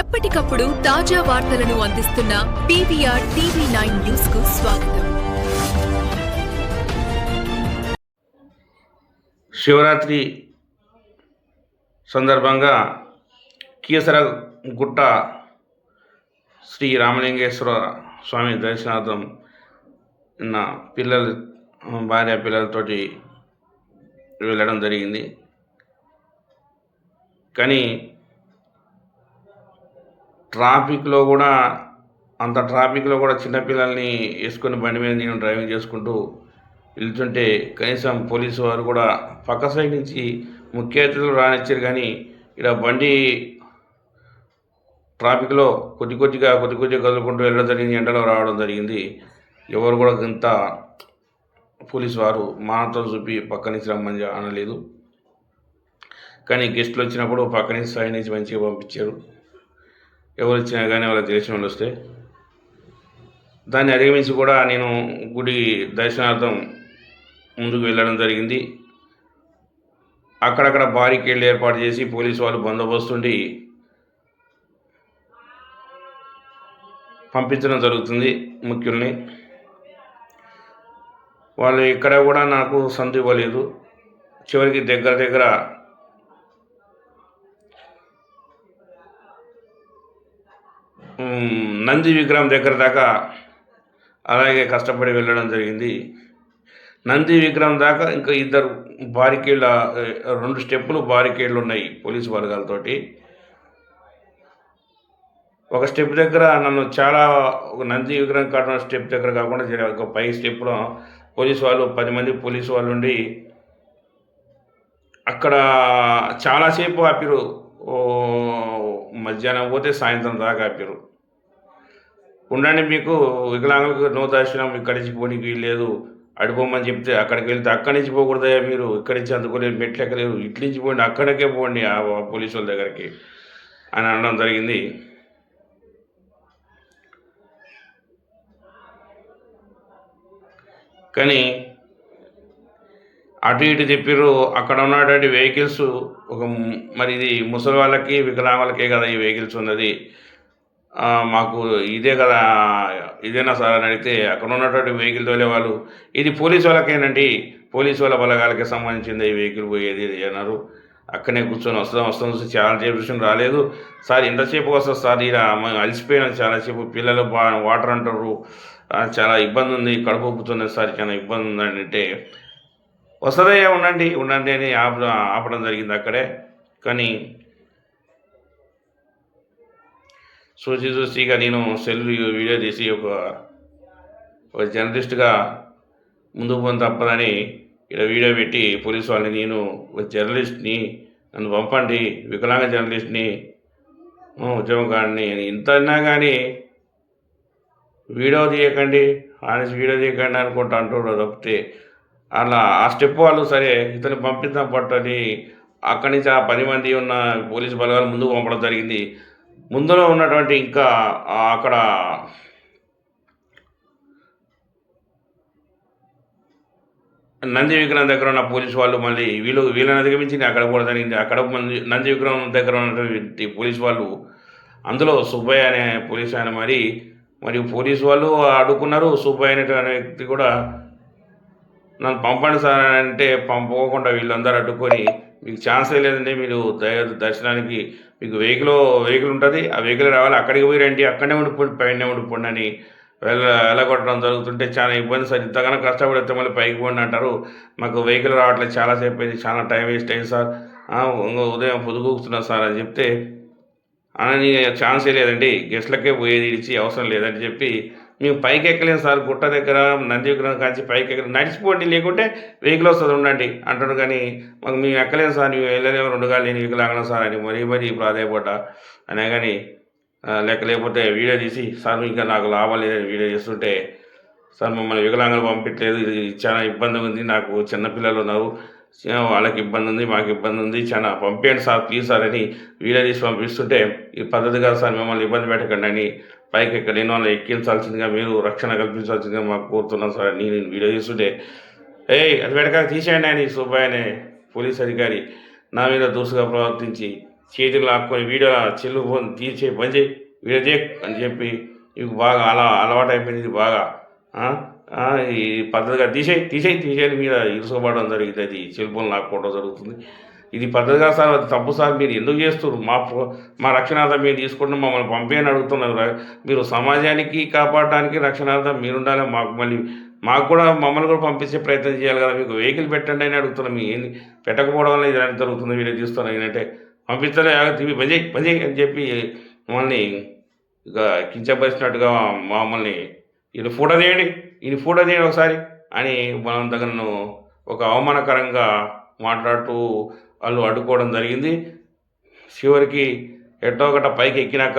ఎప్పటికప్పుడు తాజా వార్తలను అందిస్తున్న పీవీఆర్ టీవీ నైన్ న్యూస్కు స్వాగతం. శివరాత్రి సందర్భంగా కీసర గుట్ట శ్రీ రామలింగేశ్వర స్వామి దర్శనార్థం నిన్న పిల్లలు భార్య పిల్లలతోటి వెళ్ళడం జరిగింది. కానీ ట్రాఫిక్లో కూడా అంత ట్రాఫిక్లో కూడా చిన్నపిల్లల్ని వేసుకొని బండి మీద నేను డ్రైవింగ్ చేసుకుంటూ వెళ్తుంటే కనీసం పోలీసు వారు కూడా పక్క సైడ్ నుంచి ముఖ్య అతిథులు రానిచ్చారు. కానీ ఇక్కడ బండి ట్రాఫిక్లో కొద్ది కొద్దిగా కొద్ది కొద్దిగా కదులుకుంటూ వెళ్ళడం జరిగింది. ఎండలో రావడం జరిగింది. ఎవరు కూడా ఇంత పోలీసు వారు మానతో చూపి పక్క నుంచి రమ్మని అనలేదు. కానీ గెస్టులు వచ్చినప్పుడు పక్క నుంచి సైడ్ నుంచి మంచిగా పంపించారు. ఎవరు వచ్చినా కానీ వాళ్ళకి తెలిసిన వాళ్ళు వస్తే దాన్ని అధిగమించి కూడా నేను గుడి దర్శనార్థం ముందుకు వెళ్ళడం జరిగింది. అక్కడక్కడ బారికేళ్ళు ఏర్పాటు చేసి పోలీసు వాళ్ళు బందోబస్తుండి పంపించడం జరుగుతుంది ముఖ్యుల్ని. వాళ్ళు ఇక్కడ కూడా నాకు సందు ఇవ్వలేదు చివరికి దగ్గర దగ్గర మ్, నంది విగ్రహం దగ్గర దాకా అలాగే కష్టపడి వెళ్ళడం జరిగింది. నంది విగ్రహం దాకా ఇంకా ఇద్దరు బారికేళ్ళ రెండు స్టెప్పులు బారికేళ్ళు ఉన్నాయి పోలీసు వర్గాలతోటి. ఒక స్టెప్ దగ్గర నన్ను చాలా ఒక నంది విగ్రహం కాకుండా స్టెప్ దగ్గర కాకుండా ఒక పై స్టెప్లో పోలీసు వాళ్ళు పది మంది పోలీసు వాళ్ళు ఉండి అక్కడ చాలాసేపు ఆపిరు. ఓ మధ్యాహ్నం పోతే సాయంత్రం దాకా ఆపారు ఉండండి మీకు వికలాంగులకు నో దర్శనం ఇక్కడి నుంచి పోనీకి లేదు అడిపోమని చెప్తే అక్కడికి వెళ్తే అక్కడి నుంచి పోకూడదయా మీరు. ఇక్కడి నుంచి అందుకునే మెట్లు ఎక్కలేరు ఇట్ల నుంచి పోండి అక్కడికే పోండి ఆ పోలీసు వాళ్ళ దగ్గరికి అని అనడం జరిగింది. కానీ అటు ఇటు చెప్పారు అక్కడ ఉన్నటువంటి వెహికల్స్ ఒక మరి ఇది ముసలి వాళ్ళకి వికలాంగులకే కదా ఈ వెహికల్స్ ఉన్నది. మాకు ఇదే కదా ఇదేనా సార్ అని అడిగితే అక్కడ ఉన్నటువంటి వెహికల్ తోలే వాళ్ళు ఇది పోలీసు వాళ్ళకేనండి పోలీసు వాళ్ళ బలగాలకే సంబంధించింది ఈ వెహికల్ పోయేది ఇది అన్నారు. అక్కడనే కూర్చొని వస్తాం వస్తాం చూసి చాలా సేపు రాలేదు. సార్ ఎంతసేపు వస్తుంది సార్ ఇలా మేము చాలాసేపు పిల్లలు బా వాటర్ అంటారు చాలా ఇబ్బంది ఉంది కడుపు ఉబ్బుతున్నది సార్ చాలా ఇబ్బంది ఉందని అంటే వస్తుందయ్యా ఉండండి ఉండండి అని ఆప ఆపడం జరిగింది అక్కడే. కానీ చూసి చూసిగా నేను సెల్ వీడియో తీసి ఒక ఒక జర్నలిస్ట్గా ముందుకు పోని తప్పదని ఇక్కడ వీడియో పెట్టి పోలీసు వాళ్ళని నేను ఒక జర్నలిస్ట్ని నన్ను పంపండి వికలాంగ జర్నలిస్ట్ని ఆ, ఉద్యమకారుని ఇంత అన్నా కానీ వీడియో తీయకండి ఆనేసి వీడియో తీయకండి అనుకుంటా అంటున్నారు తప్పితే అలా ఆ స్టెప్ వాళ్ళు సరే ఇతను పంపిద్దాం పట్టని అక్కడి నుంచి ఆ పది మంది ఉన్న పోలీసు బలగాలు ముందుకు పంపడం జరిగింది. ముందులో ఉన్నటువంటి ఇంకా అక్కడ నంది విగ్రహం దగ్గర ఉన్న పోలీసు వాళ్ళు మళ్ళీ వీళ్ళు వీళ్ళని అధిగమించి అక్కడ కూడా జరిగింది. అక్కడ మంది నంది విగ్రహం దగ్గర ఉన్నటువంటి పోలీసు వాళ్ళు అందులో సుబ్బయ్య అనే పోలీసు ఆయన మరి మరియు పోలీసు వాళ్ళు అడుగుకున్నారు సుబ్బయ్య అనేటువంటి వ్యక్తి కూడా నన్ను పంపండి సార్ అని అంటే పంపకుండా వీళ్ళందరూ అడ్డుకొని మీకు ఛాన్సే లేదండి మీరు దర్శనానికి మీకు వెహికల్ వెహికల్ ఉంటుంది. ఆ వెహికల్ రావాలి అక్కడికి పోయి రండి అక్కడనే ఉండిపోండి పైన ఉండిపోండి అని వెళ్ళ వెళ్ళగొట్టడం జరుగుతుంటే చాలా ఇబ్బంది సార్. ఇంతగానో కష్టపడితే మళ్ళీ పైకి పోండి అంటారు. మాకు వెహికల్ రావట్లేదు చాలాసేపు అయింది చాలా టైం వేస్ట్ అయింది సార్. ఉదయం పొదుగుతున్నా సార్ అని చెప్తే అని ఛాన్సే లేదండి. గెస్ట్లకే పోయేది ఇచ్చి అవసరం లేదని చెప్పి మేము పైకి ఎక్కలేము సార్ గుట్ట దగ్గర నంది విగ్రహం కాంచి పైకి ఎక్కడ నడిచిపోండి లేకుంటే వెహికల్ వస్తుంది ఉండండి అంటాడు. కానీ మాకు మేము ఎక్కలేము సార్ మేము వెళ్ళలేము రెండు గాలి నేను వికలాంగం సార్ అని మరీ మరీ ప్రాధాయపడ్డా అయినా కానీ లెక్క లేకపోతే వీడియో తీసి సార్ ఇంకా నాకు లాభం లేదని వీడియో చేస్తుంటే సార్ మమ్మల్ని వికలాంగులు పంపించలేదు ఇది చాలా ఇబ్బంది ఉంది నాకు చిన్నపిల్లలు ఉన్నారు వాళ్ళకి ఇబ్బంది ఉంది మాకు ఇబ్బంది ఉంది చాలా పంపేయండి సార్ ప్లీజ్ సార్ అని వీడియో పంపిస్తుంటే ఈ పద్ధతి కాదు సార్ మిమ్మల్ని ఇబ్బంది పెట్టకండి అని పైకి ఎక్కడ నేను వాళ్ళు ఎక్కించాల్సిందిగా మీరు రక్షణ కల్పించాల్సిందిగా మాకు కోరుతున్నాం సార్ అని నేను వీడియో చూస్తుంటే. ఏయ్ అది పెడక తీసేయండి అని సుబ్బయ్య అనే పోలీస్ అధికారి నా మీద దూసుగా ప్రవర్తించి చేతులు లాక్కొని వీడియో చెల్లు ఫోన్ తీసే పని చేయి వీడియో చేయి అని చెప్పి ఇవి బాగా అలా అలవాటు అయిపోయింది ఇది బాగా ఈ పద్ధతిగా తీసేయి తీసేయి తీసేయి మీద ఇరుసుకోబడడం జరుగుతుంది అది సెల్ ఫోన్ లాక్కోవడం జరుగుతుంది. ఇది పద్ధతిగా సార్ అది తప్పు సార్. మీరు ఎందుకు చేస్తున్నారు? మా మా రక్షణార్థం మీరు తీసుకుంటే మమ్మల్ని పంపేయని అడుగుతున్నారు మీరు సమాజానికి కాపాడడానికి రక్షణార్థం మీరుండాలి. మాకు మళ్ళీ మాకు కూడా మమ్మల్ని కూడా పంపించే ప్రయత్నం చేయాలి కదా. మీకు వెహికల్ పెట్టండి అని అడుగుతున్నాం. మీ ఏంది? పెట్టకపోవడం వల్ల ఇది అనేది జరుగుతుంది. మీరు తీస్తున్నాం ఏంటంటే పంపిస్తలే. టీవీ బంద్ చేయి పని చేయి అని చెప్పి మమ్మల్ని ఇక కించపరిచినట్టుగా మమ్మల్ని ఇది ఫోటో తీయండి. ఈయన ఫోటో తీయడం ఒకసారి అని మనం దగ్గరను ఒక అవమానకరంగా మాట్లాడుతూ వాళ్ళు అడ్డుకోవడం జరిగింది. చివరికి ఎట్టో ఒకట పైకి ఎక్కినాక